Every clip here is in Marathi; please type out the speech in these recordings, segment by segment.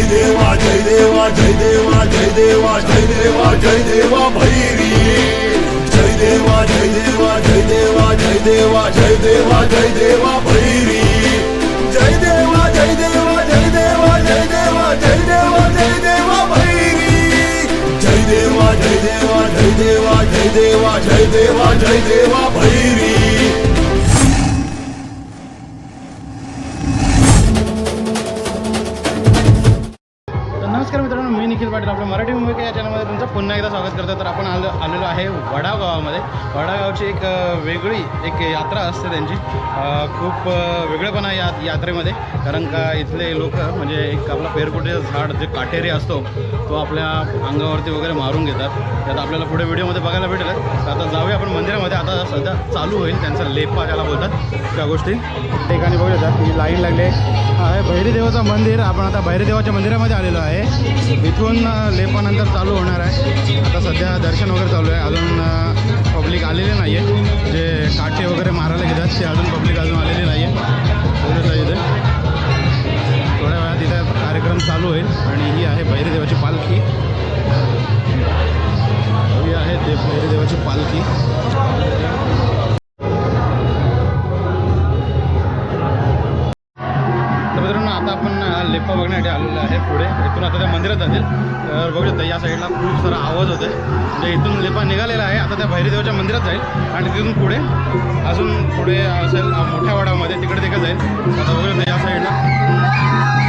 जय देवा जय देवा जय देवा जय देवा जय देवा जय देवा भैरी जय देवा जय देवा जय देवा जय देवा जय देवा जय देवा भैरी जय देवा जय देवा जय देवा जय देवा जय देवा जय देवा भैरी जय देवा जय देवा जय देवा जय देवा जय देवा जय देवा भैरी आपल्या मराठी मुंबई या पुन्हा एकदा स्वागत करतो तर आपण आलो आलेलो आहे वडागावामध्ये. वडागावची एक वेगळी एक यात्रा असते त्यांची. खूप वेगळेपणा आहे या यात्रेमध्ये. कारण का इथले लोक म्हणजे एक आपला पेरकुटीचं झाड जे काटेरी असतो तो आपल्या अंगावरती वगैरे मारून घेतात. त्यात आपल्याला पुढे व्हिडिओमध्ये बघायला भेटेल. तर आता जाऊया आपण मंदिरामध्ये. आता सध्या चालू होईल. त्यांचा लेपा ज्याला बोलतात. त्या गोष्टी ठिकाणी बघू शकता की लाईन लागली आहे. भैरीदेवाचं भैरी देवाचं मंदिर. आपण आता भैरी देवाच्या मंदिरामध्ये आलेलो आहे. इथून लेपानंतर चालू होणार आहे. आता सध्या दर्शन वगैरे चालू आहे. अजून पब्लिक आलेले नाही आहे जे काटे वगैरे मारायला घेतात ते अजून पब्लिक अजून आलेले नाही आहे इथे. थोड्या वेळात इथे कार्यक्रम चालू होईल. आणि ही आहे भैरी देवाची पालखी. ही आहे ते भैरी देवाची पालखी. बघण्यासाठी आलेलं आहे पुढे. इथून आता त्या मंदिरात जातील. तर बघू शकता या साईडला खूप सारा आवाज होतोय. म्हणजे इथून लेपा निघालेला आहे आता त्या भैरीदेवाच्या मंदिरात जाईल. आणि तिथून पुढे अजून पुढे असेल मोठ्या वाडामध्ये तिकडे देखील जाईल. आता बघू शकता या साईडला.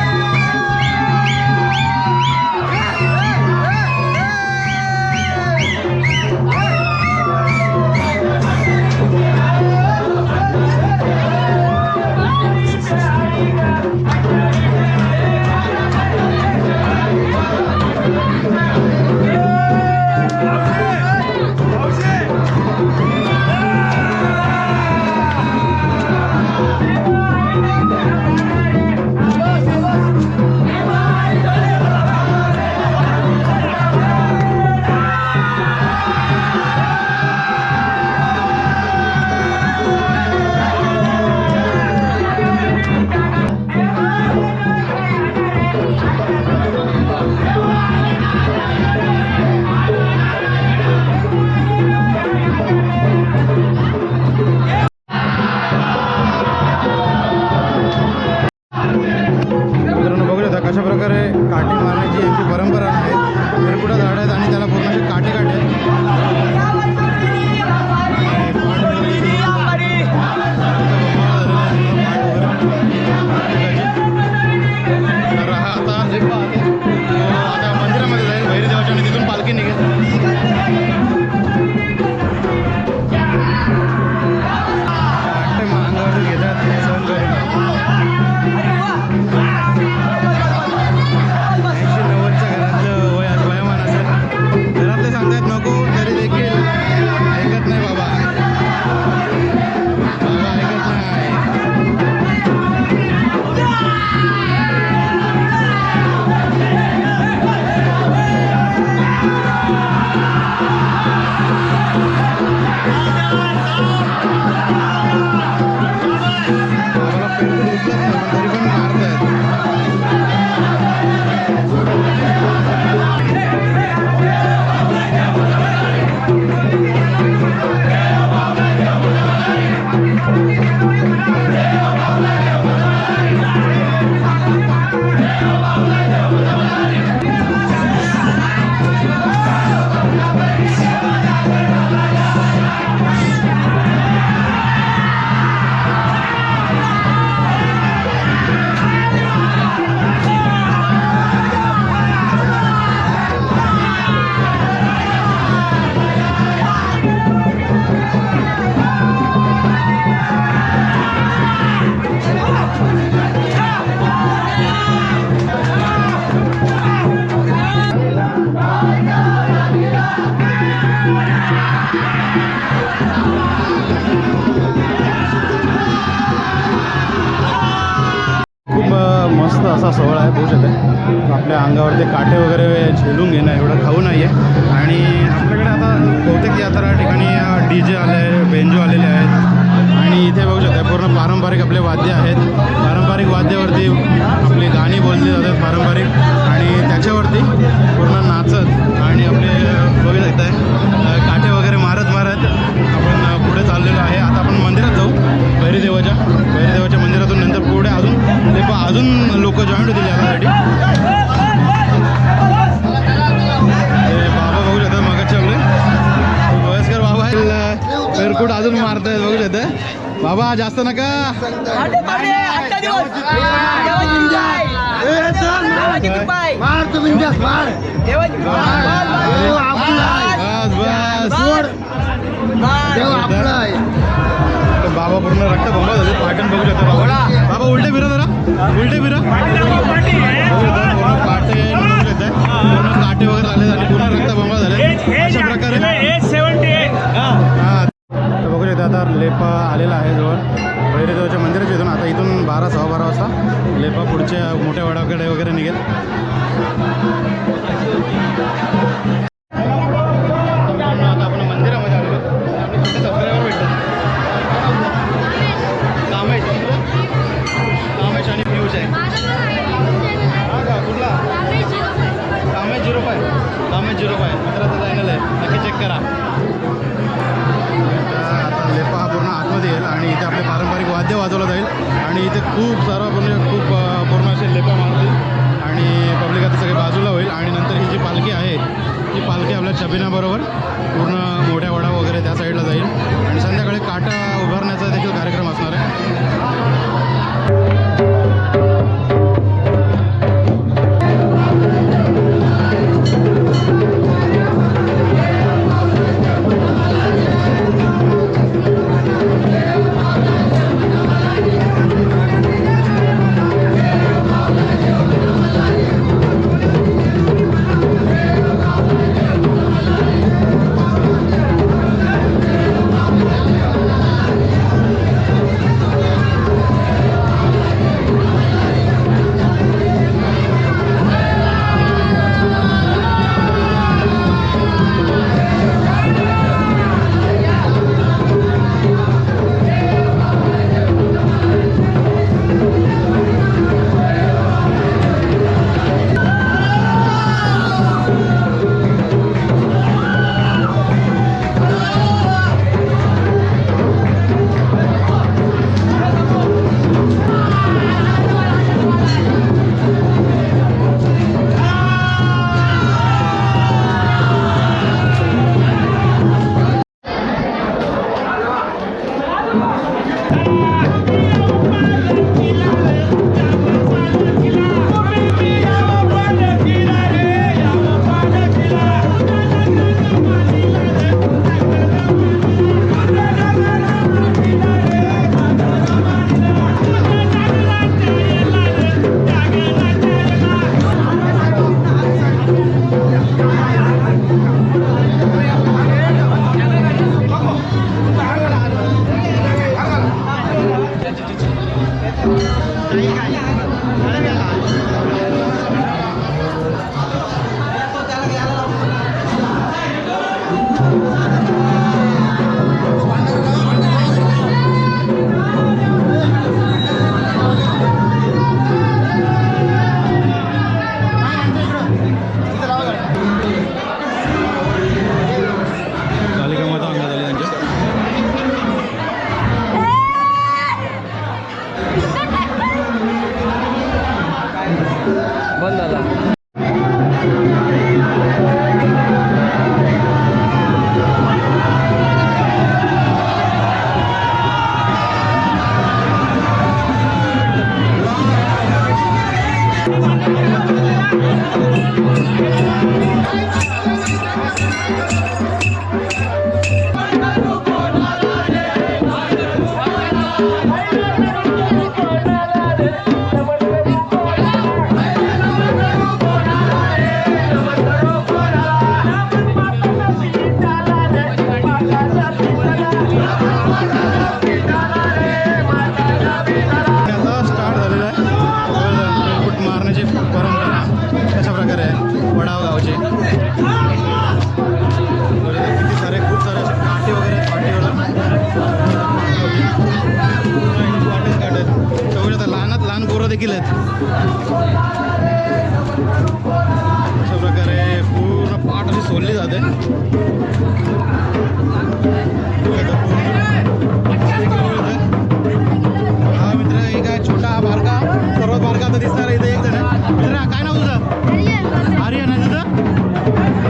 खूप मस्त असा सोहळा आहे बघू शकता. आपल्या अंगावरती काटे वगैरे झेलून घेणं एवढं खाऊ नाही आहे आणि आपल्याकडे आता बहुतेक यात्रा ठिकाणी डी जे आले बेंजो आलेले आहेत. आणि इथे बघू शकता पूर्ण पारंपरिक आपले वाद्य आहेत. पारंपरिक वाद्यावरती आपली गाणी बोलली जातात पारंपरिक. आणि त्याच्यावरती पूर्ण नाचत आणि आपले मंदिरात जाऊ. भैरीदेवाच्या भैरीदेवाच्या मंदिरातून नंतर पुढे अजून ते अजून लोक जॉईंट होतील यासाठी बाबा बघू शकतात मागाच्या आपले वयस्कर बाबा पेरकूट अजून मारत आहेत बघू शकतात बाबा जास्त नका. बस बस बाबा पूर्ण रक्त बंबा झाले. पाटण बघू शकता बाबा बाबा उलटे फिरा जरा. उलटे फिरा. काटे पूर्ण काटे वगैरे झाले आणि पूर्ण रक्त बंबा झाले. अशा प्रकारे. तर बघू शकता आता लेपा आलेला आहे जवळ. भैरदेवाच्या मंदिराच्या इथून. आता इथून बारा सहा बारा वाजता लेपा पुढच्या मोठ्या वडाकडे वगैरे निघेल. आता देखील आहेत. अशा प्रकारे पूर्ण पाठ अशी सोडली जाते. हा मित्र एक आहे छोटा बारका. सर्वात बारका आता दिसणार आहे इथे एक जण. मित्र काय नाव तुझं? आर्यन आहे तुझं?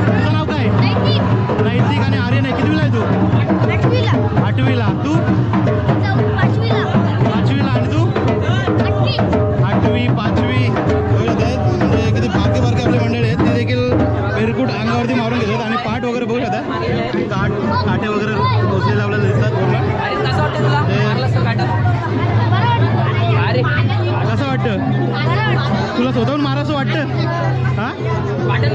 तुझं नाव काय? नैतिक. आणि आर्यन आहे. कितवीला आहे तू? आठवीला. तू? अंगावरती मारून घेतात आणि पाठ वगैरे बघू शकता. काठ काटे वगैरे टोचलेले आपल्याला दिसतात कसं वाटतं? तुला ते- मारलं असतं वाटतं स्वतःहून मारावं वाटतं? हा? वाटत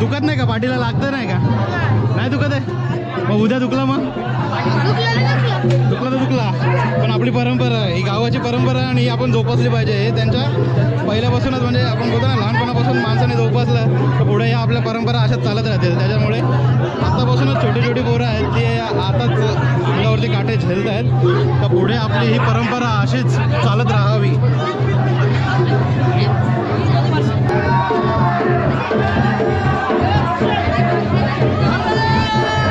दुखत नाही का? पाठीला लागतं नाही का? नाही दुखत आहे? मग उद्या दुखला मग? दुखला तर दुखला. पण आपली परंपरा आहे. ही गावाची परंपरा आणि ही आपण जोपासली पाहिजे. हे त्यांच्या पहिल्यापासूनच म्हणजे आपण बोलतो ना लहानपणापासून माणसाने जोपासलं तर पुढे ह्या आपल्या परंपरा अशाच चालत राहतील. त्याच्यामुळे आतापासूनच छोटी छोटी पोरं आहेत ती आताच अंगावरती काटे झेलत आहेत. तर पुढे आपली ही परंपरा अशीच चालत राहावी. मुरलीधर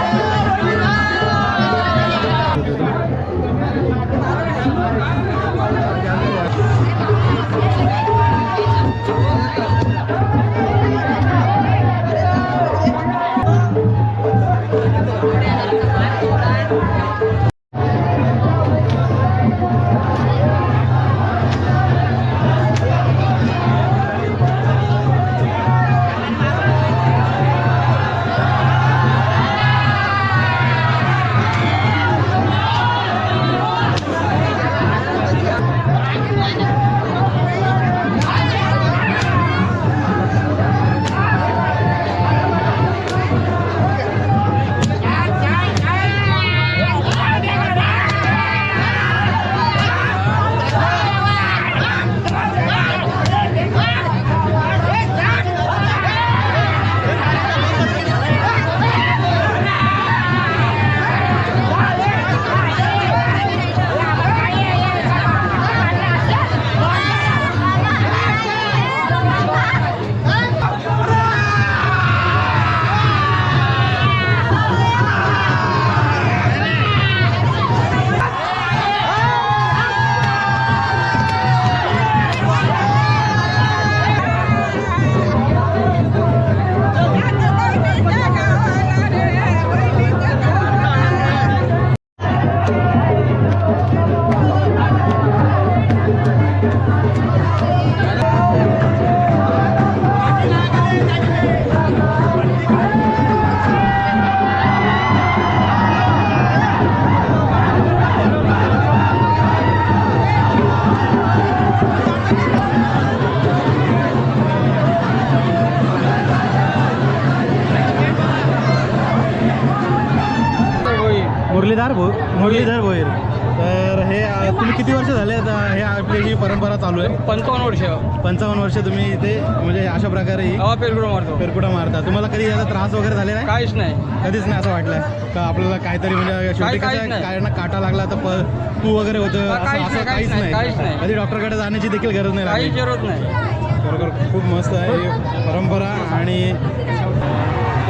आहे. पंचावन्न वर्ष. पंचावन्न वर्ष तुम्ही इथे म्हणजे अशा प्रकारे हवा पेरगुड मारतो. पेरकुटा मारता. तुम्हाला कधी याचा त्रास वगैरे झालेला आहे? काहीच नाही. कधीच नाही असं वाटलंय? का आपल्याला काहीतरी म्हणजे शेवटी काहीच कसं. काय ना काटा लागला तर तू वगैरे होतं असं काहीच नाही, काहीच काहीच. कधी डॉक्टरकडे जाण्याची देखील गरज नाही काही लागली. जरूरत नाही. बरोबर खूप मस्त आहे परंपरा आणि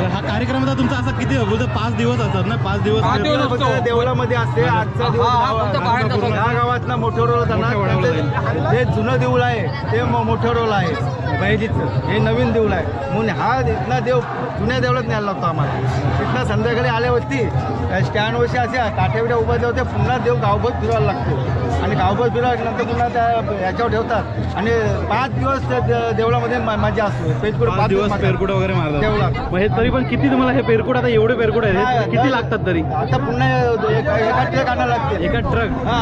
तर हा कार्यक्रम आता तुमचा असा किती बोलतो पाच दिवस असतात ना? पाच दिवस पाच दिवस असतो. देवळामध्ये असते आजचा दिवस हा, हा, फक्त बाहेर जातो. मोठं रोल ना? मोठ्या वडाला त्याचं- ते जुनं देऊळ आहे ते म- मोठं रोल आहे. बहिजीचं हे नवीन देऊळ आहे. म्हणून हा इथला देव जुन्या देवळात न्यायला लागतो आम्हाला. तिथनं संध्याकाळी आल्यावरती स्टँडवरशी असे काठेवड्या उभा होते पुन्हा देव गावभर फिरवायला लागतो. आणि गावभर फिरवल्यानंतर पुन्हा त्या याच्यावर ठेवतात. आणि पाच दिवस त्या दे- देवळामध्ये म- मजा असते. पेजपूर पाच दिवस पेरकुट वगैरे मारतात. देवळात. मग हे तरी पण किती तुम्हाला हे पेरकुट आता एवढे पेरकुट आहेत? किती. लागतात तरी? आता पुन्हा एका ट्रक आणायला लागते. एका ट्रक? हा.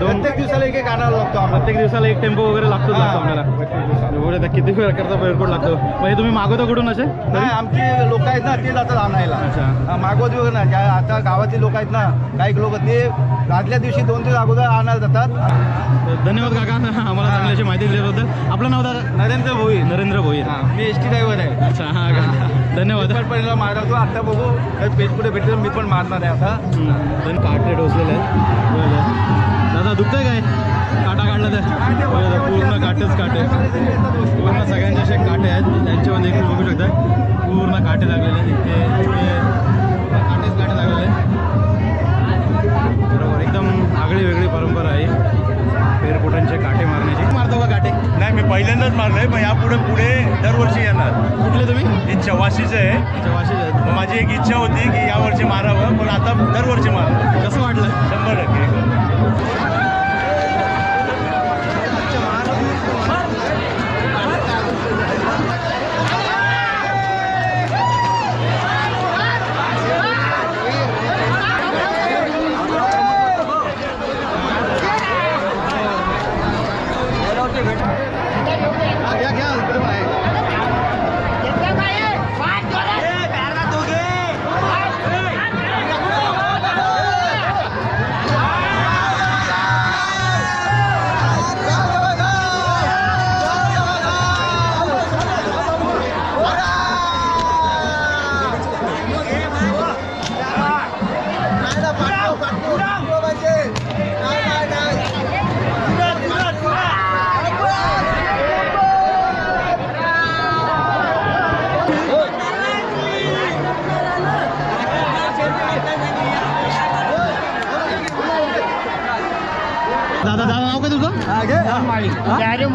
प्रत्येक दिवसाला एक एक आणायला लागतो आम्हाला प्रत्येक दिवसाला एक टेम्पो वगैरे लागतो हा. आपल्याला एवढे आता किती प्रकारचा लागतो? हे तुम्ही मागवता कुठून असे? नाही आमची लोक आहेत ना ते जातात आणायला. अच्छा. मागवत वगैरे ना ज्या आता गावातली लोक आहेत ना काही लोक ते आदल्या दिवशी दोन दिवस अगोदर आणायला जातात. तर धन्यवाद काका आम्हाला चांगली अशी माहिती दिल्याबद्दल. आपलं नाव दादा? नरेंद्र भोई नरेंद्र भोईर. मी एस टी ड्रायव्हर आहे. अच्छा हा का? धन्यवाद. पण पहिला मारला तो आता बघू. पेट कुठे भेटेल मी पण मारणार आहे आता. काटे आहेत. बरं. दादा दुखतंय काय? काटा काढला तर. पूर्ण काटेच काटे. पूर्ण सगळ्यांचे असे काटे आहेत. त्यांच्यावर देखील बघू शकता पूर्ण काटे लागलेले आहेत. इथे इथे काटेच काटे लागलेले बरोबर एकदम आगळी वेगळी परंपरा आहे. पेरपोटांचे काटे मारण्याची. मारतो का काटे? नाही मी पहिल्यांदाच मारलंय पण यापुढे पुढे दरवर्षी येणार. कुठले तुम्ही? हे चवाशीचं आहे. अच्छा वाशीचे आहेत मग माझी एक इच्छा होती की यावर्षी मारावं पण आता दरवर्षी मारावं कसं वाटलं? शंभर टक्के.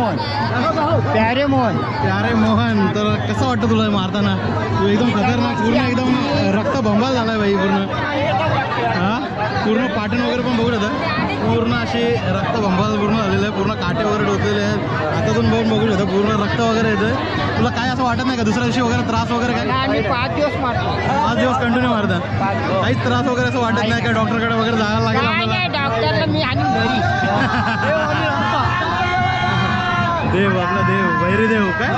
मोहन. प्यारे मोहन. अरे मोहन तर कसं वाटतं तुला मारताना? तू एकदम खतरनाक पूर्ण एकदम रक्त बंबाल झालाय बाई पूर्ण. हा? पूर्ण पाटण वगैरे पण बघू शकता पूर्ण अशी रक्त बंबाल पूर्ण झालेलं आहे पूर्ण काटे वगैरे डोकलेले आहेत. हातातून बघून बघू शकता पूर्ण रक्त वगैरे येतंय. तुला काय असं वाटत नाही का? दुसऱ्या दिवशी वगैरे त्रास वगैरे काय? आम्ही पाच दिवस मारतो. पाच दिवस कंटिन्यू मारता पाच दिवस. काहीच त्रास वगैरे असं वाटत नाही का? डॉक्टरकडे वगैरे जायला लागेल काय आपल्याला? नाही डॉक्टरला मी आणि घरी. देव आपला देव भैरी देव काय?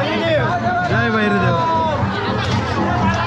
जय भैरी देव.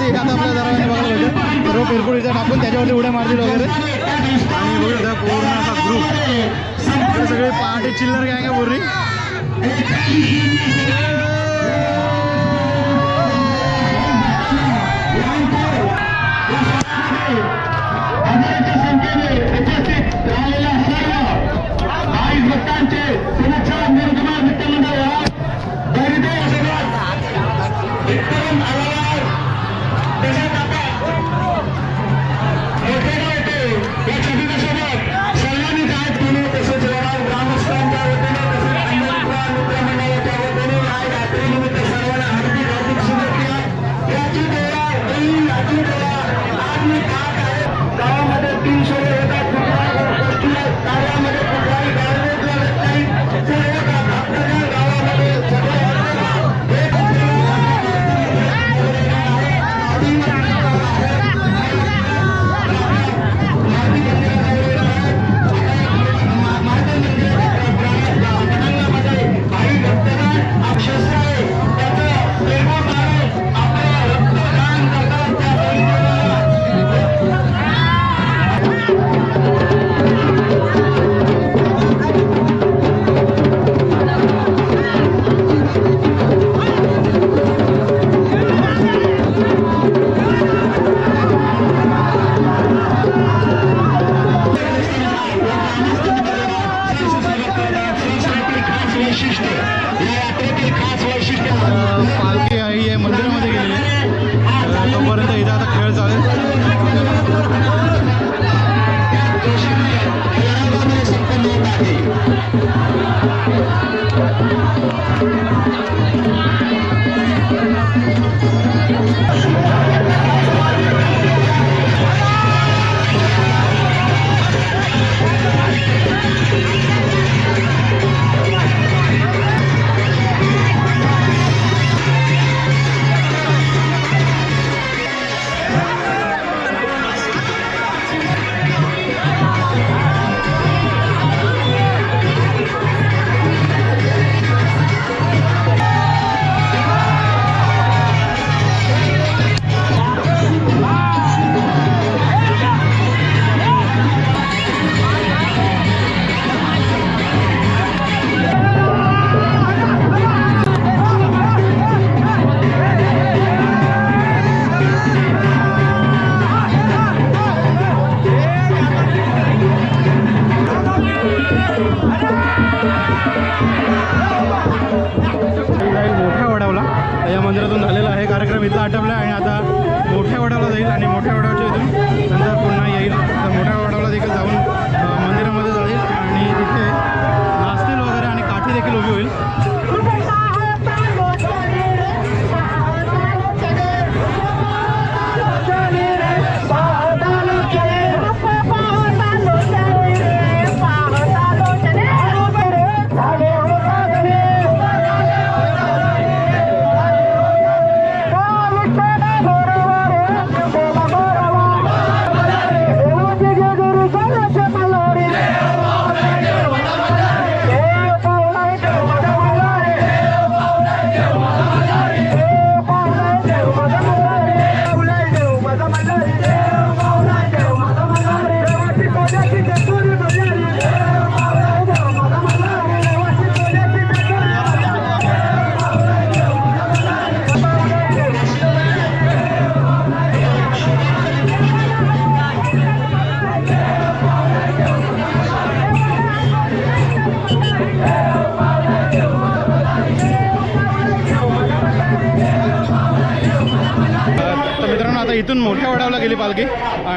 पेरकुटावरती एखादा आपल्या जरा बघायला भेटेल सर्व पेरकुट टाकून त्याच्यावरती उड्या मारतील वगैरे. आणि बघू शकता पूर्ण असा ग्रुप सगळे पहाटे चिल्लर गँग आहे पूर्वी.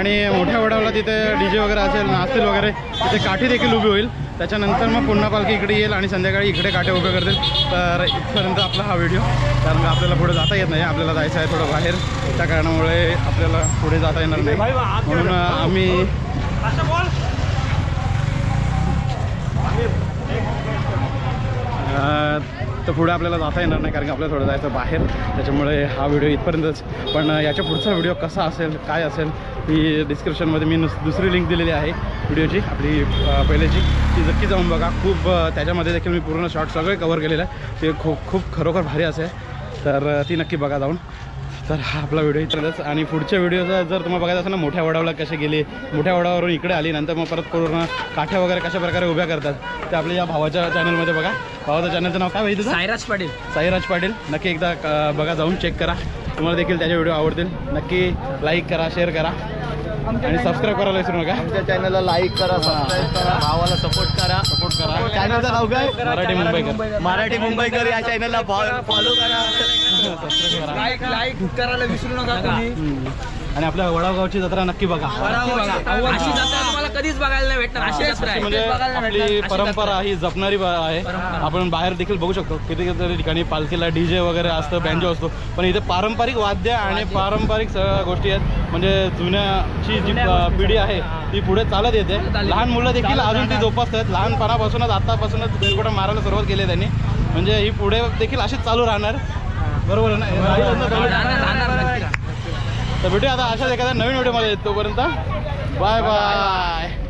आणि मोठ्या वडावला तिथे डी जे वगैरे असेल नाचतील वगैरे तिथे काठी देखील उभी होईल. त्याच्यानंतर मग पुन्हा पालखी इकडे येईल आणि संध्याकाळी इकडे काठे उभे करतील. तर इथपर्यंत आपला हा व्हिडिओ. कारण आपल्याला पुढे जाता येत नाही आपल्याला जायचं आहे थोडं बाहेर. त्या कारणामुळे आपल्याला पुढे जाता येणार नाही. म्हणून आम्ही अ, तर पुढे आपल्याला जाता येणार नाही कारण की आपल्याला थोडं जायचं बाहेर. त्याच्यामुळे हा व्हिडिओ इथपर्यंतच. पण याच्या पुढचा व्हिडिओ कसा असेल काय असेल ही डिस्क्रिप्शनमध्ये मी नुस दुसरी लिंक दिलेली आहे व्हिडिओची आपली पहिल्याची. ती नक्की जाऊन बघा. खूप त्याच्यामध्ये देखील मी पूर्ण शॉर्ट सगळे कवर केलेलं आहे ते खूप खूप खरोखर भारी असेल तर ती नक्की बघा जाऊन. तर हा आपला व्हिडिओ इथपर्यंतच आणि पुढच्या व्हिडिओचा जर तुम्हाला बघायचं असेल ना मोठ्या वडावला कसे गेले मोठ्या वडावरून इकडे आली नंतर मग परत पूर्ण काठ्या वगैरे कशा प्रकारे उभ्या करतात ते आपल्या या भावाच्या चॅनलमध्ये बघा. भावाचं चॅनलचं नाव काय माहिती सायराज पाटील. साईराज पाटील. नक्की एकदा बघा जाऊन चेक करा. तुम्हाला देखील त्याचे व्हिडिओ आवडतील. नक्की लाईक करा शेअर करा. आणि सबस्क्राईब करायला विसरू नका. आमच्या चॅनलला लाईक करा सबस्क्राईब करा. भावाला सपोर्ट करा. सपोर्ट करा. चॅनलचं नाव काय? मराठी मुंबईकर. मराठी मुंबईकर या चॅनलला फॉलो करा. लाईक लाईक करायला विसरू नका. आणि आपल्या वडावगावची जत्रा नक्की बघा. अशी जत्रा तुम्हाला कधीच बघायला नाही भेटणार. अशी जत्रा आहे. म्हणजे बघायला नाही आपली भेटणार. अशी परंपरा ही जपणारी बा- आहे. आपण बाहेर देखील बघू शकतो. किती किती ठिकाणी पालखीला डीजे वगैरे असतं बँजो असतो. पण इथे पारंपरिक वाद्य आणि पारंपरिक सगळ्या गोष्टी आहेत. म्हणजे जुन्याची जी अ, पिढी आहे ती पुढे चालत येते. लहान मुलं देखील अजून ती जोपासतात. लहानपणापासूनच आतापासूनच बेलकोटा मारायला सुरुवात केली आहे त्यांनी. म्हणजे ही पुढे देखील अशीच चालू राहणार. बरोबर आहे ना? चालू? राहणार, राहणार. तर भेटूया आता अशाच एखाद्या नवीन व्हिडिओमध्ये तोपर्यंत. Bye bye